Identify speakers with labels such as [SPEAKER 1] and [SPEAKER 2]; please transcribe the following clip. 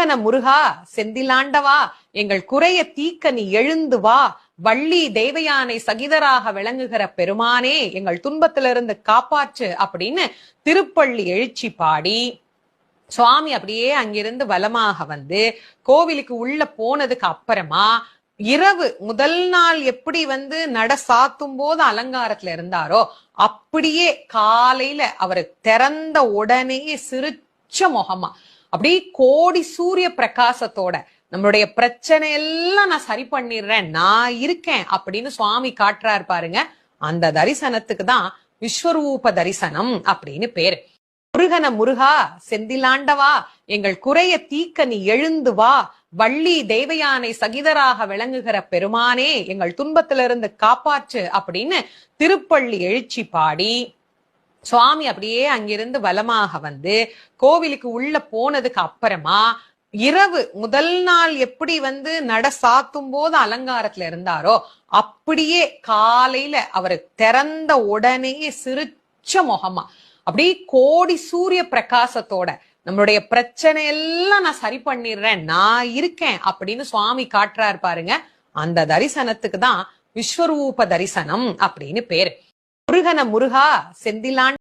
[SPEAKER 1] முருகன முருகா செந்திலாண்டவா எங்கள் குறைய தீக்க நீ எழுந்து வா வள்ளி தேவயானை சகிதராக விளங்குகிற பெருமானே எங்கள் துன்பத்திலிருந்து காப்பாற்று அப்படின்னு திருப்பள்ளி எழுச்சி பாடி சுவாமி அப்படியே அங்கிருந்து வலமாக வந்து கோவிலுக்கு உள்ள போனதுக்கு அப்புறமா இரவு முதல் நாள் எப்படி வந்து நட சாத்தும் போது அலங்காரத்துல இருந்தாரோ அப்படியே காலையில அவர் திறந்த உடனே சிரிச்ச முகமா அப்படியே கோடி சூரிய பிரகாசத்தோட நம்மளுடைய பிரச்சனை எல்லாம் நான் சரி பண்ணிடுறேன் நான் இருக்கேன் அப்படின்னு சுவாமி காட்டுறாரு பாருங்க. அந்த தரிசனத்துக்கு தான் விஸ்வரூப தரிசனம் அப்படின்னு பேரு. முருகன முருகா செந்திலாண்டவா எங்கள் குறைய தீக்க நீ எழுந்து வா வள்ளி தேவயானை சகிதராக விளங்குகிற பெருமானே எங்கள் துன்பத்திலிருந்து காப்பாற்று அப்படின்னு திருப்பள்ளி எழுச்சி பாடி சுவாமி அப்படியே அங்கிருந்து வலமாக வந்து கோவிலுக்கு உள்ள போனதுக்கு அப்புறமா இரவு முதல் நாள் எப்படி வந்து நட சாத்தும் போது அலங்காரத்துல இருந்தாரோ அப்படியே காலையில அவர் திறந்த உடனே சிரிச்ச முகமா அப்படியே கோடி சூரிய பிரகாசத்தோட நம்மளுடைய பிரச்சனை எல்லாம் நான் சரி பண்ணிடுறேன் நான் இருக்கேன் அப்படின்னு சுவாமி காட்டுறாரு பாருங்க. அந்த தரிசனத்துக்கு தான் விஸ்வரூப தரிசனம் அப்படின்னு பேரு. முருகன முருகா செந்திலான்